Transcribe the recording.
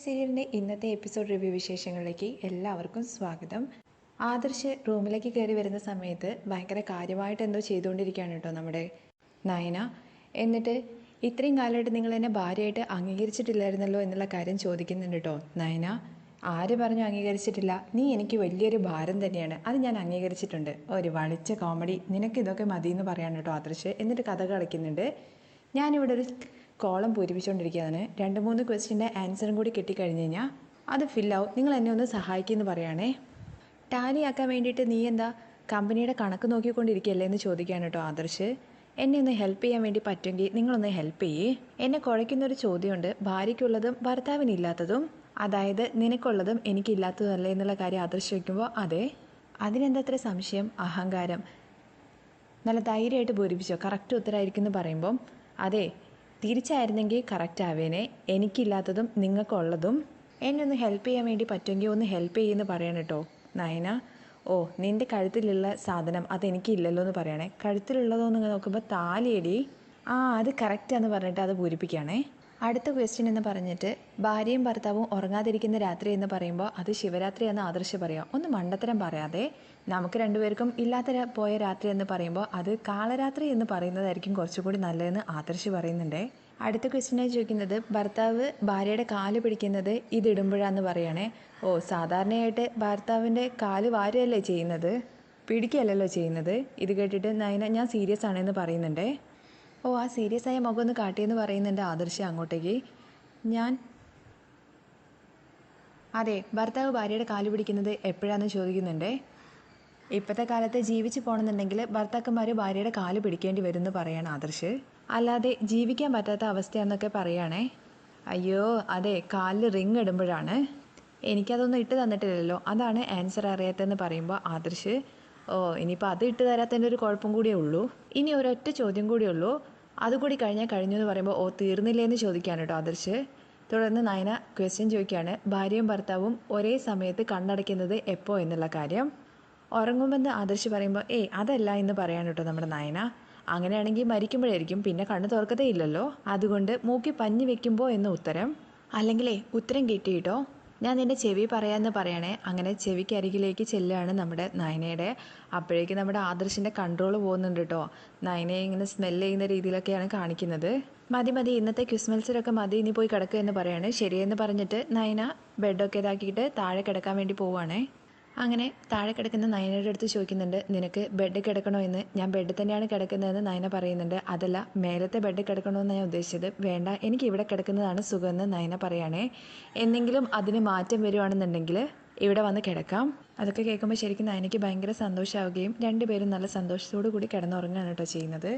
സീരിയലിന്റെ ഇന്നത്തെ episode review വിശേഷങ്ങളിലേക്ക് എല്ലാവർക്കും സ്വാഗതം. ആദർശ് റൂമിലേക്ക് കയറി വരുന്ന സമയത്ത് ഭയങ്കര കാര്യമായിട്ട് എന്തോ ചെയ്തുകൊണ്ടിരിക്കുകയാണ് കേട്ടോ നമ്മുടെ നയന. എന്നിട്ട് ഇത്രയും കാലമായിട്ട് നിങ്ങൾ എന്നെ ഭാര്യയായിട്ട് അംഗീകരിച്ചിട്ടില്ലായിരുന്നല്ലോ എന്നുള്ള കാര്യം ചോദിക്കുന്നുണ്ട് കേട്ടോ നയന. ആര് പറഞ്ഞു അംഗീകരിച്ചിട്ടില്ല? നീ എനിക്ക് വലിയൊരു ഭാരം തന്നെയാണ്. അത് ഞാൻ അംഗീകരിച്ചിട്ടുണ്ട്. ഒരു വളിച്ച കോമഡി നിനക്ക് ഇതൊക്കെ മതി എന്ന് പറയാണ് കേട്ടോ ആദർശ്. എന്നിട്ട് കഥ കളിക്കുന്നുണ്ട്. ഞാനിവിടെ ഒരു കോളം പൂരിപ്പിച്ചുകൊണ്ടിരിക്കുകയാണ് രണ്ട് മൂന്ന് ക്വസ്റ്റിന്റെ ആൻസറും കൂടി കിട്ടിക്കഴിഞ്ഞ് കഴിഞ്ഞാൽ അത് ഫില്ലാവും നിങ്ങൾ എന്നെ ഒന്ന് സഹായിക്കുമെന്ന് പറയുകയാണേ. ടാലി ആക്കാൻ വേണ്ടിയിട്ട് നീ എന്താ കമ്പനിയുടെ കണക്ക് നോക്കിക്കൊണ്ടിരിക്കുകയല്ലേ എന്ന് ചോദിക്കുകയാണ് കേട്ടോ ആദർശ്. എന്നെ ഒന്ന് ഹെൽപ്പ് ചെയ്യാൻ വേണ്ടി പറ്റുമെങ്കിൽ നിങ്ങളൊന്ന് ഹെൽപ്പ് ചെയ്യേ. എന്നെ കുഴയ്ക്കുന്നൊരു ചോദ്യമുണ്ട്. ഭാര്യയ്ക്കുള്ളതും ഭർത്താവിനില്ലാത്തതും അതായത് നിനക്കുള്ളതും എനിക്കില്ലാത്തതല്ലേ എന്നുള്ള കാര്യം ആദർശ് വയ്ക്കുമ്പോൾ അതെ. അതിനെന്തത്ര സംശയം? അഹങ്കാരം. നല്ല ധൈര്യമായിട്ട് പൂരിപ്പിച്ചോ? കറക്റ്റ് ഉത്തരമായിരിക്കും എന്ന് പറയുമ്പം അതെ തിരിച്ചായിരുന്നെങ്കിൽ കറക്റ്റ് ആവേനെ. എനിക്കില്ലാത്തതും നിങ്ങൾക്കുള്ളതും എന്നെ ഒന്ന് ഹെൽപ്പ് ചെയ്യാൻ വേണ്ടി പറ്റുമെങ്കിൽ ഒന്ന് ഹെൽപ്പ് ചെയ്യുമെന്ന് പറയണം കേട്ടോ. നയന ഓ നിന്റെ കഴുത്തിലുള്ള സാധനം അതെനിക്കില്ലല്ലോ എന്ന് പറയണേ. കഴുത്തിലുള്ളതോ എന്ന് നോക്കുമ്പോൾ താലിയടി. ആ അത് കറക്റ്റാന്ന് പറഞ്ഞിട്ട് അത് പൂരിപ്പിക്കുകയാണേ. അടുത്ത ക്വസ്റ്റ്യൻ എന്ന് പറഞ്ഞിട്ട് ഭാര്യയും ഭർത്താവും ഉറങ്ങാതിരിക്കുന്ന രാത്രി എന്ന് പറയുമ്പോൾ അത് ശിവരാത്രി എന്ന് ആദർശം പറയാം. ഒന്ന് മണ്ടത്തരം പറയാതെ നമുക്ക് രണ്ടുപേർക്കും ഇല്ലാത്ത പോയ രാത്രി എന്ന് പറയുമ്പോൾ അത് കാളരാത്രി എന്ന് പറയുന്നതായിരിക്കും കുറച്ചുകൂടി നല്ലതെന്ന് ആദർശ് പറയുന്നുണ്ട്. അടുത്ത ക്വസ്റ്റ്യനായി ചോദിക്കുന്നത് ഭർത്താവ് ഭാര്യയുടെ കാൽ പിടിക്കുന്നത് ഇതിടുമ്പോഴാന്ന് പറയണേ. ഓ സാധാരണയായിട്ട് ഭർത്താവിന്റെ കാൽ വാരുകയല്ലേ ചെയ്യുന്നത്? പിടിക്കുകയല്ലല്ലോ ചെയ്യുന്നത്? ഇത് കേട്ടിട്ട് നയന ഞാൻ സീരിയസ് ആണെന്ന് പറയുന്നുണ്ടേ. ഓ ആ സീരിയസ് ആയ മുഖം ഒന്ന് കാട്ടിയെന്ന് പറയുന്നുണ്ട് ആദർശ അങ്ങോട്ടേക്ക്. ഞാൻ അതെ ഭർത്താവ് ഭാര്യയുടെ കാൽ പിടിക്കുന്നത് എപ്പോഴാണെന്ന് ചോദിക്കുന്നുണ്ടേ. ഇപ്പോഴത്തെ കാലത്ത് ജീവിച്ച് പോകണമെന്നുണ്ടെങ്കിൽ ഭർത്താക്കന്മാർ ഭാര്യയുടെ കാൽ പിടിക്കേണ്ടി വരും എന്ന് പറയാണ് ആദർശ്. അല്ലാതെ ജീവിക്കാൻ പറ്റാത്ത അവസ്ഥയാണെന്നൊക്കെ പറയുകയാണേ അയ്യോ അതെ കാലിൽ റിങ് ഇടുമ്പോഴാണ്. എനിക്കതൊന്നും ഇട്ട് തന്നിട്ടില്ലല്ലോ. അതാണ് ആൻസർ അറിയാത്തതെന്ന് പറയുമ്പോൾ ആദർശ്. ഓ ഇനിയിപ്പോൾ അത് ഇട്ട് തരാത്തതിന്റെ ഒരു കുഴപ്പം കൂടിയേ ഉള്ളൂ. ഇനി ഒരൊറ്റ ചോദ്യം കൂടിയേ ഉള്ളൂ. അതുകൂടി കഴിഞ്ഞാൽ കഴിഞ്ഞു എന്ന് പറയുമ്പോൾ ഓ തീർന്നില്ലേ എന്ന് ചോദിക്കാൻ കേട്ടോ ആദർശ്. തുടർന്ന് നയന ക്വസ്റ്റ്യൻ ചോദിക്കുകയാണ് ഭാര്യയും ഭർത്താവും ഒരേ സമയത്ത് കണ്ണടയ്ക്കുന്നത് എപ്പോൾ എന്നുള്ള കാര്യം. ഉറങ്ങുമെന്ന് ആദർശ് പറയുമ്പോൾ ഏയ് അതല്ല എന്ന് പറയാൻ കേട്ടോ നമ്മുടെ നയന. അങ്ങനെയാണെങ്കിൽ മരിക്കുമ്പോഴായിരിക്കും പിന്നെ കണ്ണ് തുറക്കത്തേ ഇല്ലല്ലോ. അതുകൊണ്ട് മൂക്കി പഞ്ഞി വെക്കുമ്പോൾ എന്ന ഉത്തരം. അല്ലെങ്കിലേ ഉത്തരം കിട്ടിയിട്ടോ? ഞാൻ നിന്റെ ചെവി പറയാമെന്ന് പറയണേ. അങ്ങനെ ചെവിക്ക് അരികിലേക്ക് ചെല്ലുകയാണ് നമ്മുടെ നയനയുടെ. അപ്പോഴേക്ക് നമ്മുടെ ആദർശിന്റെ കൺട്രോൾ പോകുന്നുണ്ട് കേട്ടോ നയനയെ ഇങ്ങനെ സ്മെല്ല് ചെയ്യുന്ന രീതിയിലൊക്കെയാണ് കാണിക്കുന്നത്. മതി മതി ഇന്നത്തെ ക്വിസ് മത്സരമൊക്കെ മതി. ഇനി പോയി കിടക്കുക എന്ന് പറയാണ്. ശരിയെന്ന് പറഞ്ഞിട്ട് നയന ബെഡൊക്കെ ഇതാക്കിയിട്ട് താഴെ കിടക്കാൻ വേണ്ടി പോവുകയാണേ അങ്ങനെ താഴെ കിടക്കുന്ന നയനയുടെ അടുത്ത് ചോദിക്കുന്നുണ്ട് നിനക്ക് ബെഡ് കിടക്കണോ എന്ന്? ഞാൻ ബെഡിൽ തന്നെയാണ് കിടക്കുന്നതെന്ന് നയന പറയുന്നുണ്ട്. അതല്ല മേലത്തെ ബെഡ് കിടക്കണമെന്ന് ഞാൻ ഉദ്ദേശിച്ചത്. വേണ്ട എനിക്ക് ഇവിടെ കിടക്കുന്നതാണ് സുഖമെന്ന് നയന പറയുകയാണേ എന്തെങ്കിലും അതിന് മാറ്റം വരുവാണെന്നുണ്ടെങ്കിൽ ഇവിടെ വന്ന് കിടക്കാം. അതൊക്കെ കേൾക്കുമ്പോൾ ശരിക്കും നയനയ്ക്ക് ഭയങ്കര സന്തോഷമാവുകയും രണ്ടുപേരും നല്ല സന്തോഷത്തോടു കൂടി കിടന്നുറങ്ങുകയാണ് കേട്ടോ ചെയ്യുന്നത്.